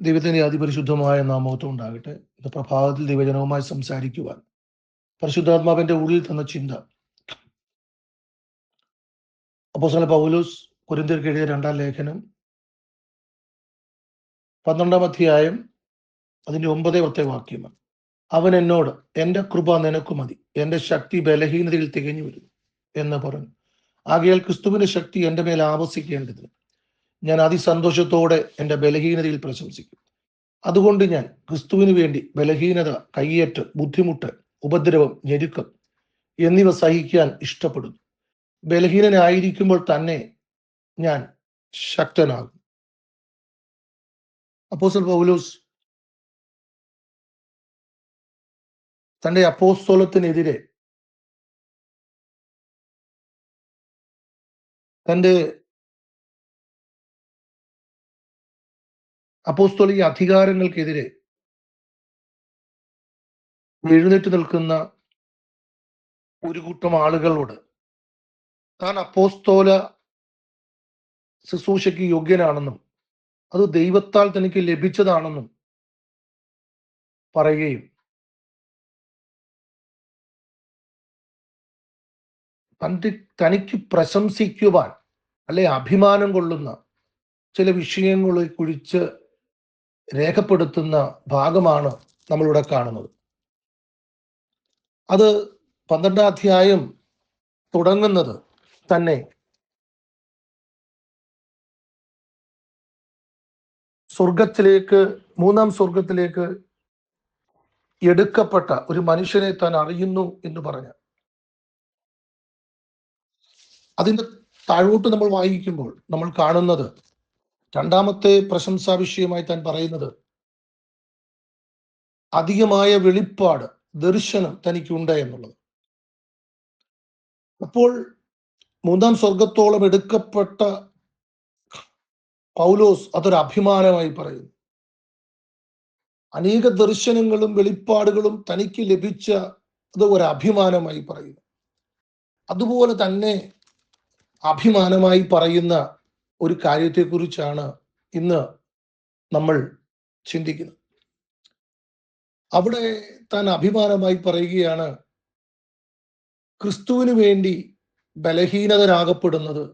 ദൈവത്തിന്റെ അതിപരിശുദ്ധമായ നാമത്വം ഉണ്ടാകട്ടെ. ഇത് പ്രഭാതത്തിൽ ദൈവജനവുമായി സംസാരിക്കുവാൻ. പരിശുദ്ധാത്മാവിന്റെ ഉള്ളിൽ തന്ന ചിന്ത. അപ്പോ പൗലോസ് പൗലൂസ് എഴുതിയ രണ്ടാം ലേഖനം. പന്ത്രണ്ടാം അധ്യായം അതിന്റെ ഒമ്പതേ വാക്യമാണ് അവൻ എന്നോട് എന്റെ കൃപ നിനക്ക് മതി. എന്റെ ശക്തി ബലഹീനതയിൽ തികഞ്ഞു വരുന്നു എന്ന് പറഞ്ഞു. ആകയാൽ ക്രിസ്തുവിന്റെ ശക്തി എന്റെ മേൽ ആവസിക്കേണ്ടതിന് ഞാൻ അതിസന്തോഷത്തോടെ എന്റെ ബലഹീനതയിൽ പ്രശംസിക്കും. അതുകൊണ്ട് ഞാൻ ക്രിസ്തുവിന് വേണ്ടി ബലഹീനത കയ്യേറ്റ് ബുദ്ധിമുട്ട് ഉപദ്രവം ഞെരുക്കം എന്നിവ സഹിക്കാൻ ഇഷ്ടപ്പെടുന്നു. ബലഹീനനായിരിക്കുമ്പോൾ തന്നെ ഞാൻ ശക്തനാകും. അപ്പോസ്റ്റൽ പൗലോസ് തന്റെ അപ്പോസ്തോലത്തിനെതിരെ തന്റെ അപ്പോസ്തോലിക അധികാരങ്ങൾക്കെതിരെ എഴുന്നേറ്റ് നിൽക്കുന്ന ഒരു കൂട്ടം ആളുകളോട് താൻ അപ്പോസ്തോല ശുശ്രൂഷയ്ക്ക് യോഗ്യനാണെന്നും അത് ദൈവത്താൽ തനിക്ക് ലഭിച്ചതാണെന്നും പറയുകയും തന്റെ തനിക്ക് പ്രശംസിക്കുവാൻ അല്ലെ അഭിമാനം കൊള്ളുന്ന ചില വിഷയങ്ങളെ കുറിച്ച് രേഖപ്പെടുത്തുന്ന ഭാഗമാണ് നമ്മളിവിടെ കാണുന്നത്. അത് പന്ത്രണ്ടാം അധ്യായം തുടങ്ങുന്നത് തന്നെ സ്വർഗത്തിലേക്ക് മൂന്നാം സ്വർഗത്തിലേക്ക് എടുക്കപ്പെട്ട ഒരു മനുഷ്യനെ താൻ അറിയുന്നു എന്ന് പറഞ്ഞ അതിന്റെ താഴോട്ട് നമ്മൾ വായിക്കുമ്പോൾ നമ്മൾ കാണുന്നത് രണ്ടാമത്തെ പ്രശംസാ വിഷയമായി താൻ പറയുന്നത് അധികമായ വെളിപ്പാട് ദർശനം തനിക്കുണ്ട് എന്നുള്ളത്. അപ്പോൾ മൂന്നാം സ്വർഗത്തോളം എടുക്കപ്പെട്ട പൗലോസ് അതൊരു അഭിമാനമായി പറയുന്നു. അനേക ദർശനങ്ങളും വെളിപ്പാടുകളും തനിക്ക് ലഭിച്ച അത് ഒരു അഭിമാനമായി പറയുന്നു. അതുപോലെ തന്നെ അഭിമാനമായി പറയുന്ന ഒരു കാര്യത്തെക്കുറിച്ചാണ് ഇന്ന് നമ്മൾ ചിന്തിക്കുന്നത്. അവിടെ താൻ അഭിമാനമായി പറയുകയാണ് ക്രിസ്തുവിന് വേണ്ടി ബലഹീനതരാകപ്പെടുന്നത്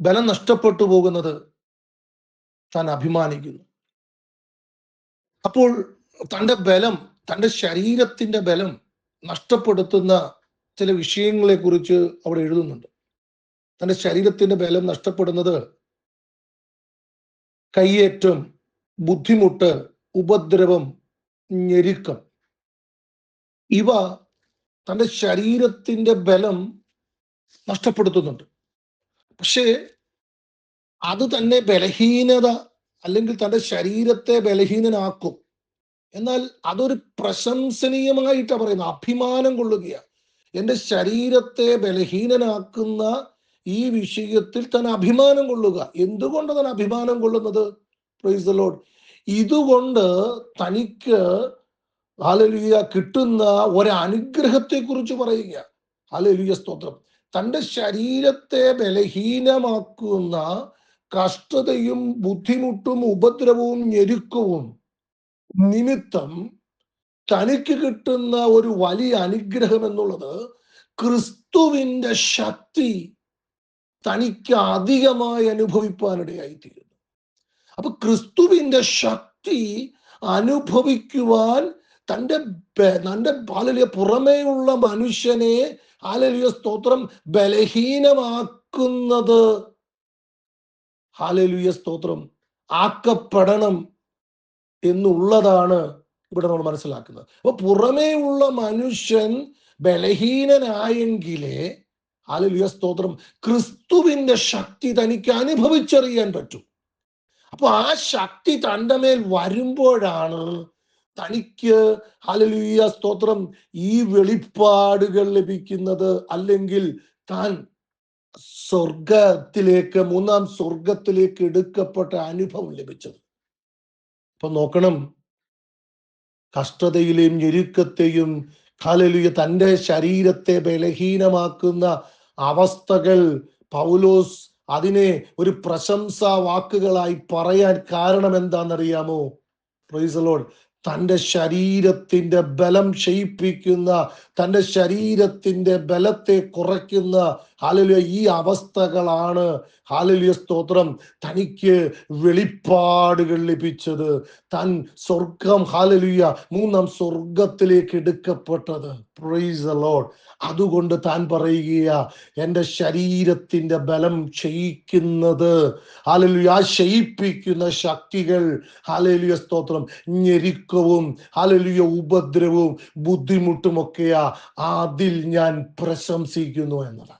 ബലം നഷ്ടപ്പെട്ടു പോകുന്നത് താൻ അഭിമാനിക്കുന്നു. അപ്പോൾ തന്റെ ബലം തന്റെ ശരീരത്തിന്റെ ബലം നഷ്ടപ്പെടുത്തുന്ന ചില വിഷയങ്ങളെ കുറിച്ച് അവിടെ എഴുതുന്നുണ്ട്. തന്റെ ശരീരത്തിന്റെ ബലം നഷ്ടപ്പെടുന്നത് കയ്യേറ്റം ബുദ്ധിമുട്ട് ഉപദ്രവം ഞെരുക്കം. ഇവ തന്റെ ശരീരത്തിന്റെ ബലം നഷ്ടപ്പെടുത്തുന്നുണ്ട്. പക്ഷേ അത് തന്നെ ബലഹീനത അല്ലെങ്കിൽ തന്റെ ശരീരത്തെ ബലഹീനനാക്കും. എന്നാൽ അതൊരു പ്രശംസനീയമായിട്ടാണ് പറയുന്നത്. അഭിമാനം കൊള്ളുകയാണ്. എന്റെ ശരീരത്തെ ബലഹീനനാക്കുന്ന ഈ വിഷയത്തിൽ താൻ അഭിമാനം കൊള്ളുക. എന്തുകൊണ്ട് താൻ അഭിമാനം കൊള്ളുന്നത്? പ്രൈസ് ലോഡ് ഇതുകൊണ്ട് തനിക്ക് ഹാലലുയ കിട്ടുന്ന ഒരനുഗ്രഹത്തെ കുറിച്ച് പറയുക. ഹാലലുയ സ്തോത്രം. തന്റെ ശരീരത്തെ ബലഹീനമാക്കുന്ന കഷ്ടതയും ബുദ്ധിമുട്ടും ഉപദ്രവവും ഞെരുക്കവും നിമിത്തം തനിക്ക് കിട്ടുന്ന ഒരു വലിയ അനുഗ്രഹം എന്നുള്ളത് ക്രിസ്തുവിന്റെ ശക്തി തനിക്ക് അധികമായി അനുഭവിപ്പാനിടയായിത്തീരുന്നു. അപ്പൊ ക്രിസ്തുവിന്റെ ശക്തി അനുഭവിക്കുവാൻ തന്റെ തന്റെ ആലലിയ പുറമേയുള്ള മനുഷ്യനെ ആലലിയ സ്തോത്രം ബലഹീനമാക്കുന്നത്. ഹാലലുയ സ്തോത്രം ആക്കപ്പെടണം എന്നുള്ളതാണ് ഇവിടെ നമ്മൾ മനസ്സിലാക്കുന്നത്. അപ്പൊ പുറമേ ഉള്ള മനുഷ്യൻ ബലഹീനനായെങ്കിലേ ഹാലലുയ സ്തോത്രം. ക്രിസ്തുവിന്റെ ശക്തി തനിക്ക് അനുഭവിച്ചറിയാൻ പറ്റും. അപ്പൊ ആ ശക്തി തന്റെ മേൽ വരുമ്പോഴാണ് തനിക്ക് അലലിയ സ്തോത്രം ഈ വെളിപ്പാടുകൾ ലഭിക്കുന്നത്. അല്ലെങ്കിൽ താൻ സ്വർഗത്തിലേക്ക് മൂന്നാം സ്വർഗത്തിലേക്ക് എടുക്കപ്പെട്ട അനുഭവം ലഭിച്ചത്. ഇപ്പൊ നോക്കണം. കഷ്ടതയിലെയും ഞെരുക്കത്തെയും ഹാലലുയ തന്റെ ശരീരത്തെ ബലഹീനമാക്കുന്ന അവസ്ഥകൾ പൗലോസ് അതിനെ ഒരു പ്രശംസാ വാക്കുകളായി പറയാൻ കാരണം എന്താണെന്നറിയാമോ? പ്രൈസലോൺ തന്റെ ശരീരത്തിന്റെ ബലം ക്ഷയിപ്പിക്കുന്ന തന്റെ ശരീരത്തിന്റെ ബലത്തെ കുറയ്ക്കുന്ന ഹാലലിയ ഈ അവസ്ഥകളാണ് ഹാലലിയ സ്തോത്രം തനിക്ക് വെളിപ്പാടുകൾ ലഭിച്ചത് തൻ സ്വർഗം ഹാലലിയ മൂന്നാം സ്വർഗത്തിലേക്ക് എടുക്കപ്പെട്ടത്. പ്രൈസ് അലോഡ് അതുകൊണ്ട് താൻ പറയുക എന്റെ ശരീരത്തിന്റെ ബലം ക്ഷയിക്കുന്നത് ഹാലലിയ ആ ക്ഷയിപ്പിക്കുന്ന ശക്തികൾ ഹാലലിയ സ്തോത്രം ഞെരുക്കവും ഹാലലിയ ഉപദ്രവവും ബുദ്ധിമുട്ടുമൊക്കെയാ അതിൽ ഞാൻ പ്രശംസിക്കുന്നു എന്നതാണ്.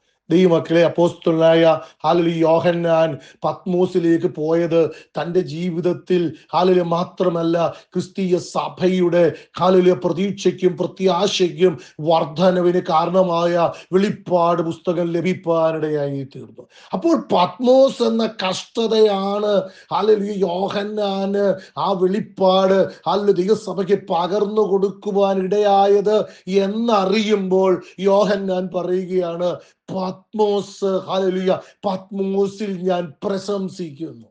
ദൈവമക്കളെ അപ്പോസ്തലനായ ഹാലലി യോഹന്നാൻ പത്മോസിലേക്ക് പോയത് തന്റെ ജീവിതത്തിൽ ഹാലലി മാത്രമല്ല ക്രിസ്തീയ സഭയുടെ ഹാലലിയ പ്രതീക്ഷയ്ക്കും പ്രത്യാശയ്ക്കും വർധനവിന് കാരണമായ വെളിപ്പാട് പുസ്തകം ലഭിക്കാനിടയായി തീർന്നു അപ്പോൾ പത്മോസ് എന്ന കഷ്ടതയാണ് ഹാലലി യോഹന്നാന് ആ വെളിപ്പാട് ഹാലലി ദൈവസഭയ്ക്ക് പകർന്നു കൊടുക്കുവാൻ ഇടയായത് എന്നറിയുമ്പോൾ യോഹന്നാൻ പറയുകയാണ് പത്മോസ് ഹാലലിയ പത്മോസിൽ ഞാൻ പ്രശംസിക്കുന്നു.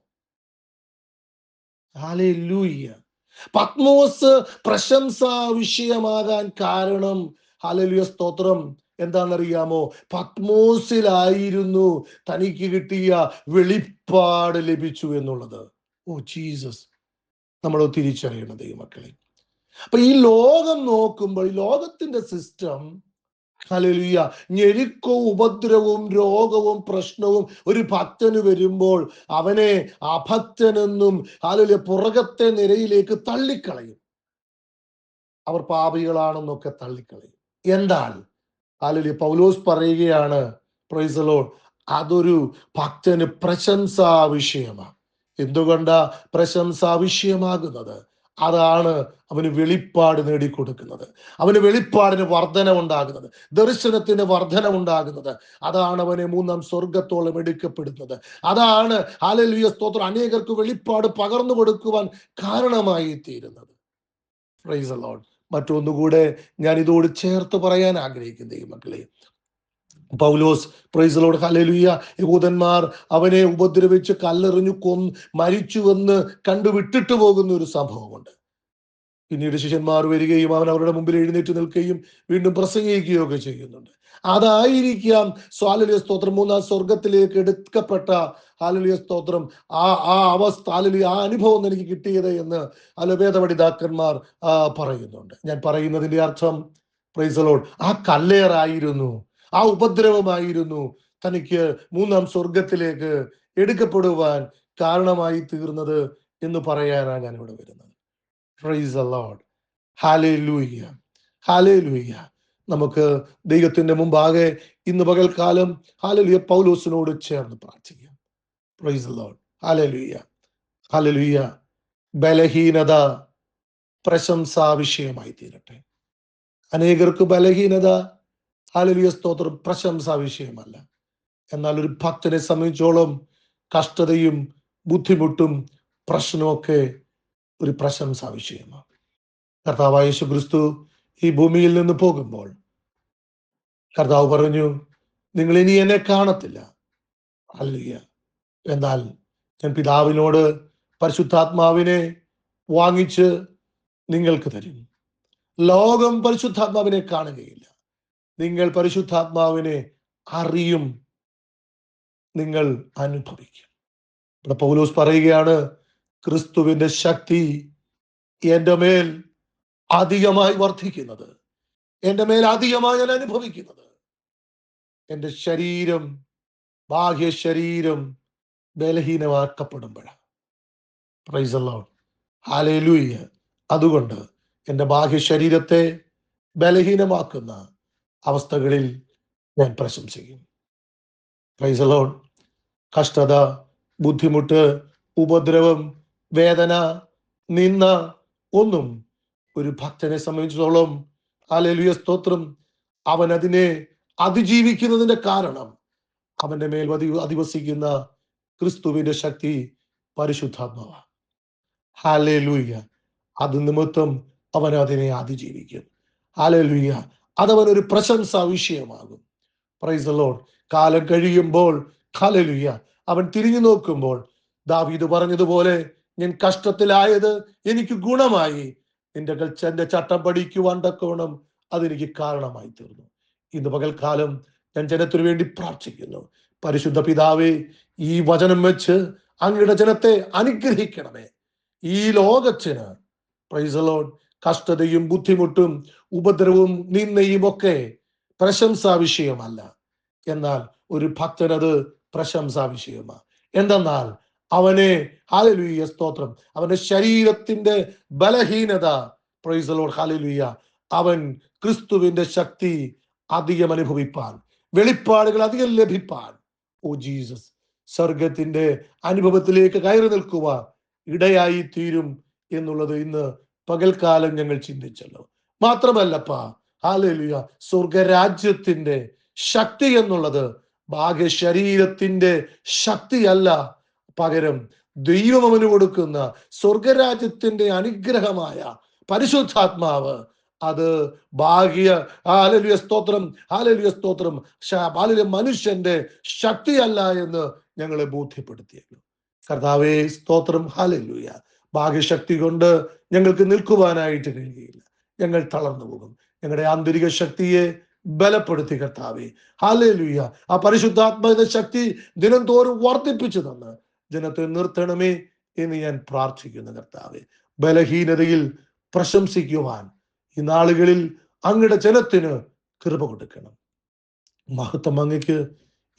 ഹാലലൂയ്യ പത്മോസ് പ്രശംസ വിഷയമാകാൻ കാരണം ഹാലലിയ സ്തോത്രം എന്താണെന്നറിയാമോ? പത്മോസിലായിരുന്നു തനിക്ക് കിട്ടിയ വെളിപ്പാട് ലഭിച്ചു എന്നുള്ളത്. Oh Jesus. നമ്മൾ തിരിച്ചറിയണം ദൈവമക്കളെ. അപ്പൊ ഈ ലോകം നോക്കുമ്പോൾ ലോകത്തിന്റെ സിസ്റ്റം ഹല്ലേലൂയ. ഞെരുക്കവും ഉപദ്രവവും രോഗവും പ്രശ്നവും ഒരു ഭക്തന് വരുമ്പോൾ അവനെ അഭക്തനെന്നും ഹല്ലേലൂയ പുറകത്തെ നിരയിലേക്ക് തള്ളിക്കളയും. അവർ പാപികളാണെന്നൊക്കെ തള്ളിക്കളയും. എന്നാൽ ഹല്ലേലൂയ പൗലോസ് പറയുകയാണ് പ്രൈസലോൺ അതൊരു ഭക്തന് പ്രശംസാ വിഷയമാണ് എന്തുകൊണ്ടാ പ്രശംസാ വിഷയമാകുന്നത് അതാണ് അവന് വെളിപ്പാട് നേടിക്കൊടുക്കുന്നത്. അവന് വെളിപ്പാടിന് വർധന ഉണ്ടാകുന്നത് ദർശനത്തിന് വർധന ഉണ്ടാകുന്നത് അതാണ് അവനെ മൂന്നാം സ്വർഗത്തോളം എടുക്കപ്പെടുന്നത്. അതാണ് ഹാലലിയ സ്തോത്രം. അനേകർക്ക് വെളിപ്പാട് പകർന്നു കൊടുക്കുവാൻ കാരണമായി തീരുന്നത് മറ്റൊന്നുകൂടെ ഞാൻ ഇതോട് ചേർത്ത് പറയാൻ ആഗ്രഹിക്കുന്നു ഈ മക്കളെ പൗലോസ് പ്രൈസലോട് ഹലലുയ യഹൂദന്മാർ അവനെ ഉപദ്രവിച്ച് കല്ലെറിഞ്ഞു കൊന്ന് മരിച്ചുവെന്ന് കണ്ടു വിട്ടിട്ട് പോകുന്ന ഒരു സംഭവമുണ്ട്. പിന്നീട് ശിഷ്യന്മാർ വരികയും അവൻ അവരുടെ മുമ്പിൽ എഴുന്നേറ്റ് നിൽക്കുകയും വീണ്ടും പ്രസംഗിക്കുകയും ഒക്കെ ചെയ്യുന്നുണ്ട്. അതായിരിക്കാം സ്വാലലിയ സ്തോത്രം മൂന്നാം സ്വർഗത്തിലേക്ക് എടുക്കപ്പെട്ട ഹാലലിയ സ്തോത്രം ആ ആ അവസ്ഥ ഹാലലിയ ആ അനുഭവം എനിക്ക് കിട്ടിയത് എന്ന് അലവേദ പഠിതാക്കന്മാർ പറയുന്നുണ്ട്. ഞാൻ പറയുന്നതിന്റെ അർത്ഥം പ്രൈസലോൺ ആ കല്ലേറായിരുന്നു. ആ ഉപദ്രവമായിരുന്നു. തനിക്ക് മൂന്നാം സ്വർഗത്തിലേക്ക് എടുക്കപ്പെടുവാൻ കാരണമായി തീർന്നത് എന്ന് പറയാനാണ് ഞാൻ ഇവിടെ വരുന്നത് പ്രൈസ് നമുക്ക് ദൈവത്തിന്റെ മുമ്പാകെ ഇന്ന് പകൽക്കാലം ഹാലലുയ പൗലോസിനോട് ചേർന്ന് പ്രാർത്ഥിക്കാം. പ്രൈസ് ലോഡ് ഹാലലുയ ഹാലലുയ ബലഹീനത പ്രശംസാ വിഷയമായി തീരട്ടെ. അനേകർക്ക് ബലഹീനത ഹാലലിയ സ്തോത്രം. പ്രശംസാ വിഷയമല്ല. എന്നാൽ ഒരു ഭക്തനെ സംബന്ധിച്ചോളം കഷ്ടതയും ബുദ്ധിമുട്ടും പ്രശ്നമൊക്കെ ഒരു പ്രശംസാ വിഷയമാണ്. കർത്താവായ യേശു ക്രിസ്തു ഈ ഭൂമിയിൽ നിന്ന് പോകുമ്പോൾ കർത്താവ് പറഞ്ഞു നിങ്ങൾ ഇനി എന്നെ കാണത്തില്ല. അല്ലിയ എന്നാൽ ഞാൻ പിതാവിനോട് പരിശുദ്ധാത്മാവിനെ വാങ്ങിച്ച് നിങ്ങൾക്ക് തരും. ലോകം പരിശുദ്ധാത്മാവിനെ കാണുകയില്ല. നിങ്ങൾ പരിശുദ്ധാത്മാവിനെ അറിയും. നിങ്ങൾ അനുഭവിക്കും. ഇവിടെ പൗലോസ് പറയുകയാണ് ക്രിസ്തുവിന്റെ ശക്തി എന്റെ മേൽ അധികമായി വർദ്ധിക്കുന്നത്. എന്റെ മേൽ അധികമായി ഞാൻ അനുഭവിക്കുന്നത്. എന്റെ ശരീരം ബാഹ്യ ശരീരം ബലഹീനമാക്കപ്പെടുമ്പോഴാണ്. അതുകൊണ്ട് എന്റെ ബാഹ്യ ശരീരത്തെ ബലഹീനമാക്കുന്ന അവസ്ഥകളിൽ ഞാൻ പ്രശംസിക്കും പ്രൈസലോൺ കഷ്ടത ബുദ്ധിമുട്ട് ഉപദ്രവം വേദന നിന്ന ഒന്നും ഒരു ഭക്തനെ സംബന്ധിച്ചിടത്തോളം അലലുയ സ്തോത്രം അവൻ അതിനെ അതിജീവിക്കുന്നതിന്റെ കാരണം അവന്റെ മേൽ അധിവസിക്കുന്ന ക്രിസ്തുവിന്റെ ശക്തി പരിശുദ്ധാത്മാവ ഹാലേ ലൂയ്യ അത് നിമിത്തം അവൻ അതിനെ അതിജീവിക്കും. ഹാലേ ലൂയ്യ അതവൻ ഒരു പ്രശംസാ വിഷയമാകും. പ്രൈസ് ലോഡ് കാലം കഴിയുമ്പോൾ ഹല്ലേലൂയ. അവൻ തിരിഞ്ഞു നോക്കുമ്പോൾ ദാവീദ് പറഞ്ഞതുപോലെ ഞാൻ കഷ്ടത്തിലായത് എനിക്ക് ഗുണമായി. നിന്റെ എന്റെ ചട്ടം പഠിക്കുവാൻ തക്കവണ്ണം അതെനിക്ക് കാരണമായി തീർന്നു. ഇന്ന് പകൽക്കാലം ഞാൻ ജനത്തിനു വേണ്ടി പ്രാർത്ഥിക്കുന്നു. പരിശുദ്ധ പിതാവേ ഈ വചനം വെച്ച് അങ്ങയുടെ ജനത്തെ അനുഗ്രഹിക്കണമേ. ഈ ലോകത്തിന് പ്രൈസലോൺ കഷ്ടതയും ബുദ്ധിമുട്ടും ഉപദ്രവവും നിന്നയും ഒക്കെ പ്രശംസാ വിഷയമല്ല. എന്നാൽ ഒരു ഭക്തനത് പ്രശംസാ വിഷയമാണ് എന്തെന്നാൽ അവനെ ഹാലലുയ്യ സ്തോത്രം. അവന്റെ ശരീരത്തിന്റെ ബലഹീനത പ്രൈസലോൺ ഹാലലുയ്യ അവൻ ക്രിസ്തുവിന്റെ ശക്തി അധികം അനുഭവിപ്പാൻ വെളിപ്പാടുകൾ അധികം ലഭിപ്പാൻ. ഓ ജീസസ് സ്വർഗത്തിന്റെ അനുഭവത്തിലേക്ക് കയറി നിൽക്കുവാൻ ഇടയായി തീരും എന്നുള്ളത് ഇന്ന് പകൽക്കാലം ഞങ്ങൾ ചിന്തിച്ചല്ലോ. മാത്രമല്ലപ്പാ ഹാലലുയ സ്വർഗരാജ്യത്തിന്റെ ശക്തി എന്നുള്ളത് ഭാഗ്യ ശരീരത്തിന്റെ ശക്തിയല്ല. പകരം ദൈവം അവന് കൊടുക്കുന്ന സ്വർഗരാജ്യത്തിന്റെ അനുഗ്രഹമായ പരിശുദ്ധാത്മാവ് അത് ഭാഗ്യ ആലലിയ സ്തോത്രം ആലലിയ സ്തോത്രം ഹാലലുയ മനുഷ്യന്റെ ശക്തിയല്ല എന്ന് ഞങ്ങളെ ബോധ്യപ്പെടുത്തിയല്ലോ കർത്താവേ സ്തോത്രം ഹാലലുയ ഭാഗ്യശക്തി കൊണ്ട് ഞങ്ങൾക്ക് നിൽക്കുവാനായിട്ട് കഴിയുകയില്ല. ഞങ്ങൾ തളർന്നു പോകും. ഞങ്ങളുടെ ആന്തരിക ശക്തിയെ ബലപ്പെടുത്തി കർത്താവെ. ഹാലേലുയ്യ ആ പരിശുദ്ധാത്മാവിന്റെ ശക്തി ദിനം തോറും വർദ്ധിപ്പിച്ചു തന്ന് ജനത്തെ നിർത്തണമേ എന്ന് ഞാൻ പ്രാർത്ഥിക്കുന്നു കർത്താവെ. ബലഹീനതയിൽ പ്രശംസിക്കുവാൻ ഈ നാളുകളിൽ അങ്ങയുടെ ജനത്തിന് കൃപ കൊടുക്കണം. മഹത്വം അങ്ങക്ക്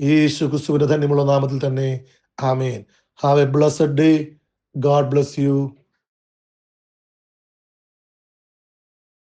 യേശു ക്രിസ്തുവിന്റെ ധന്യമുള്ള നാമത്തിൽ തന്നെ. ആമേൻ. Have a blessed day God bless you.